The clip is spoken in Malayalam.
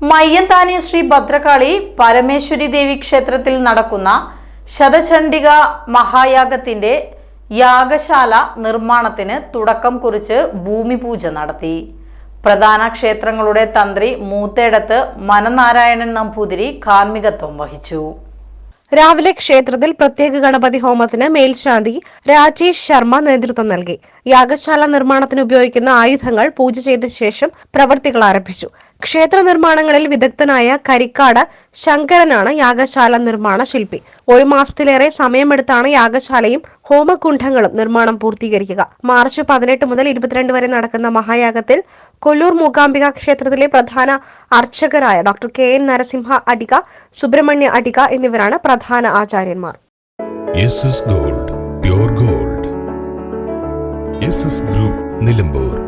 മയ്യന്താനി ശ്രീ ഭദ്രകാളി പരമേശ്വരി ദേവി ക്ഷേത്രത്തിൽ നടക്കുന്ന ശതചണ്ഡിക മഹായാഗത്തിന്റെ യാഗശാല നിർമ്മാണത്തിന് തുടക്കം കുറിച്ച് ഭൂമിപൂജ നടത്തി. പ്രധാന ക്ഷേത്രങ്ങളുടെ തന്ത്രി മൂത്തേടത്ത് മനനാരായണൻ നമ്പൂതിരി കാർമ്മികത്വം വഹിച്ചു. രാവിലെ ക്ഷേത്രത്തിൽ പ്രത്യേക ഗണപതി ഹോമത്തിന് മേൽശാന്തി രാജേഷ് ശർമ്മ നേതൃത്വം നൽകി. യാഗശാല നിർമ്മാണത്തിന് ഉപയോഗിക്കുന്ന ആയുധങ്ങൾ പൂജ ചെയ്ത ശേഷം പ്രവൃത്തികൾ ആരംഭിച്ചു. ക്ഷേത്ര നിർമ്മാണങ്ങളിൽ വിദഗ്ധനായ കരിക്കാട് ശങ്കരനാണ് യാഗശാല നിർമ്മാണ ശില്പി. ഒരു മാസത്തിലേറെ സമയമെടുത്താണ് യാഗശാലയും ഹോമകുണ്ഠങ്ങളും നിർമ്മാണം പൂർത്തീകരിക്കുക. മാർച്ച് പതിനെട്ട് മുതൽ ഇരുപത്തിരണ്ട് വരെ നടക്കുന്ന മഹായാഗത്തിൽ കൊല്ലൂർ മൂകാംബിക ക്ഷേത്രത്തിലെ പ്രധാന അർച്ചകരായ doctor K. N. Narasimha Adiga Subrahmanya Adiga എന്നിവരാണ് പ്രധാന ആചാര്യന്മാർ. Gold gold. ഗ്രൂപ്പ് നിലമ്പൂർ.